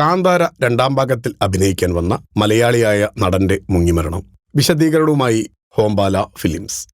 കാന്താര രണ്ടാം ഭാഗത്തിൽ അഭിനയിക്കാൻ വന്ന മലയാളിയായ നടന്റെ മുങ്ങിമരണം. വിശദീകരണവുമായി ഹോംബാല ഫിലിംസ്.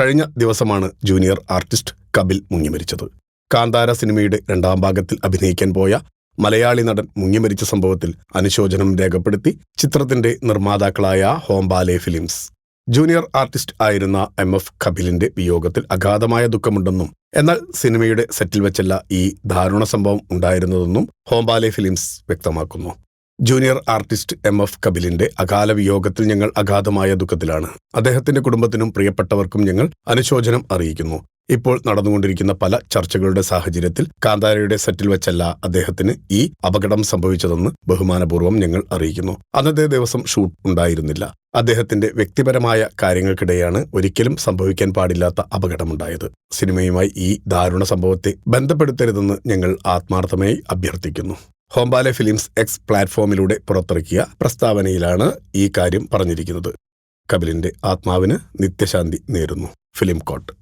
കഴിഞ്ഞ ദിവസമാണ് ജൂനിയർ ആർട്ടിസ്റ്റ് കപിൽ മുങ്ങിമരിച്ചത്. കാന്താര സിനിമയുടെ രണ്ടാം ഭാഗത്തിൽ അഭിനയിക്കാൻ പോയ മലയാളി നടൻ മുങ്ങിമരിച്ച സംഭവത്തിൽ അനുശോചനം രേഖപ്പെടുത്തി ചിത്രത്തിന്റെ നിർമ്മാതാക്കളായ ഹോംബാലെ ഫിലിംസ്. ജൂനിയർ ആർട്ടിസ്റ്റ് ആയിരുന്ന എം എഫ് കപിലിന്റെ വിയോഗത്തിൽ അഗാധമായ ദുഃഖമുണ്ടെന്നും എന്നാൽ സിനിമയുടെ സെറ്റിൽ വെച്ചല്ല ഈ ദാരുണ സംഭവം ഉണ്ടായിരുന്നതെന്നും ഹോംബാലെ ഫിലിംസ് വ്യക്തമാക്കുന്നു. ജൂനിയർ ആർട്ടിസ്റ്റ് എം എഫ് കപിലിന്റെ അകാല വിയോഗത്തിൽ ഞങ്ങൾ അഗാധമായ ദുഃഖത്തിലാണ്. അദ്ദേഹത്തിന്റെ കുടുംബത്തിനും പ്രിയപ്പെട്ടവർക്കും ഞങ്ങൾ അനുശോചനം അറിയിക്കുന്നു. ഇപ്പോൾ നടന്നുകൊണ്ടിരിക്കുന്ന പല ചർച്ചകളുടെ സാഹചര്യത്തിൽ കാന്താരയുടെ സെറ്റിൽ വെച്ചല്ല അദ്ദേഹത്തിന് ഈ അപകടം സംഭവിച്ചതെന്ന് ബഹുമാനപൂർവം ഞങ്ങൾ അറിയിക്കുന്നു. അന്നത്തെ ദിവസം ഷൂട്ട് ഉണ്ടായിരുന്നില്ല. അദ്ദേഹത്തിന്റെ വ്യക്തിപരമായ കാര്യങ്ങൾക്കിടെയാണ് ഒരിക്കലും സംഭവിക്കാൻ പാടില്ലാത്ത അപകടമുണ്ടായത്. സിനിമയുമായി ഈ ദാരുണ സംഭവത്തെ ബന്ധപ്പെടുത്തരുതെന്ന് ഞങ്ങൾ ആത്മാർത്ഥമായി അഭ്യർത്ഥിക്കുന്നു. ഹോംബാലെ ഫിലിംസ് എക്സ് പ്ലാറ്റ്ഫോമിലൂടെ പുറത്തിറക്കിയ പ്രസ്താവനയിലാണ് ഈ കാര്യം പറഞ്ഞിരിക്കുന്നത്. കപിലിന്റെ ആത്മാവിന് നിത്യശാന്തി നേരുന്നു. Film coat.